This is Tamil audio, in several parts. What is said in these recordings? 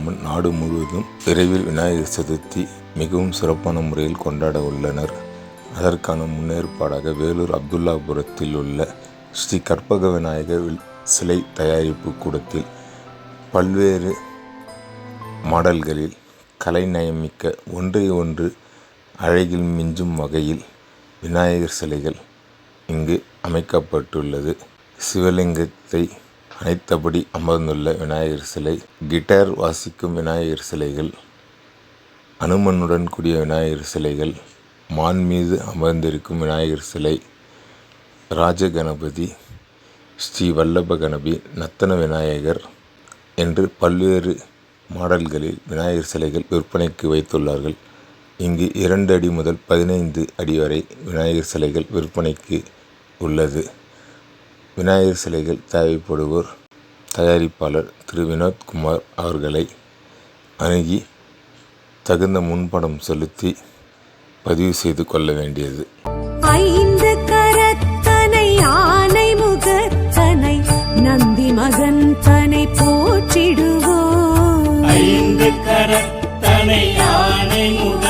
தவறாமல் நாடு முழுவதும் விரைவில் விநாயகர் சதுர்த்தி மிகவும் சிறப்பான முறையில் கொண்டாட உள்ளனர். அதற்கான முன்னேற்பாடாக வேலூர் அப்துல்லாபுரத்தில் உள்ள ஸ்ரீ கற்பக விநாயகர் சிலை தயாரிப்பு கூடத்தில் பல்வேறு மாடல்களில் கலைநயமிக்க ஒன்றை ஒன்று அழகில் மிஞ்சும் வகையில் விநாயகர் சிலைகள் இங்கு அமைக்கப்பட்டுள்ளது. சிவலிங்கத்தை அணைத்தபடி அமர்ந்துள்ள விநாயகர் சிலை கிட்டார் வாசிக்கும் விநாயகர் சிலைகள் அனுமனுடன் கூடிய விநாயகர் சிலைகள் மான் மீது அமர்ந்திருக்கும் விநாயகர் சிலை ராஜகணபதி ஸ்ரீ வல்லப கணபி நத்தன விநாயகர் என்று பல்வேறு மாடல்களில் விநாயகர் சிலைகள் விற்பனைக்கு வைத்துள்ளார்கள். இங்கு இரண்டு அடி முதல் பதினைந்து அடி வரை விநாயகர் சிலைகள் விற்பனைக்கு உள்ளது. விநாயகர் சிலைகள் தேவைப்படுவோர் தயாரிப்பாளர் திரு வினோத்குமார் அவர்களை அணுகி தகுந்த முன்பணம் செலுத்தி பதிவு செய்து கொள்ள வேண்டியது. ஐந்து கரத்தனை ஆனை முகத்தனை நந்தி மகன் தனை போற்றிடுவோம். ஐந்து கரத்தனை யானை முகத்தனை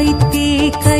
கருத்தினில் வைத்தே கை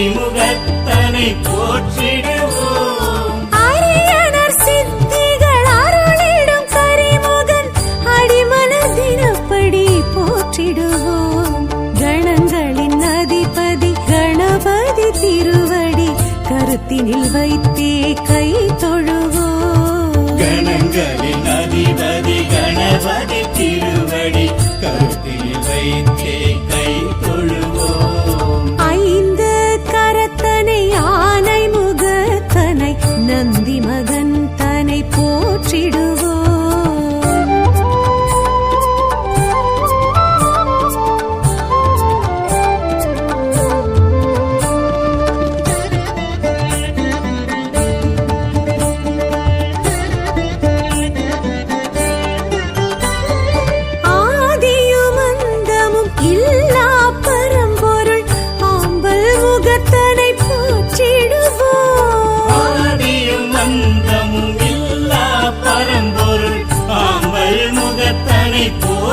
அத்திமுகத்தனை போற்றிடுவோம். அரியணர் சித்திகள் அருளிடும் கரிமுகன் அடிமலர் தினப்படி போற்றிடுவோம். கணங்களின் அதிபதி கணபதி திருவடி கருத்தினில் வைத்தே கை தொழுவோம். கணங்களின் அதிபதி கணபதி திருவடி கருத்தில் வைத்தே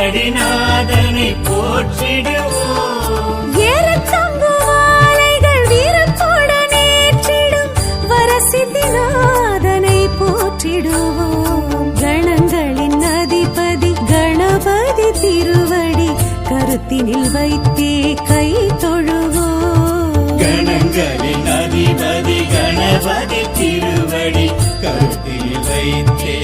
அடிநாதனை போற்றிடுவோம். ஏறச்சங்கு மாலைகள் வீரத்தோட நேற்றிடும். வரசித்திநாதனை போற்றிடுவோம். கணங்களின் அதிபதி கணபதி திருவடி கருத்தினில் வைத்தே கை தொழுவோம். கணங்களின் அதிபதி கணபதி திருவடி கருத்தில் வைத்தே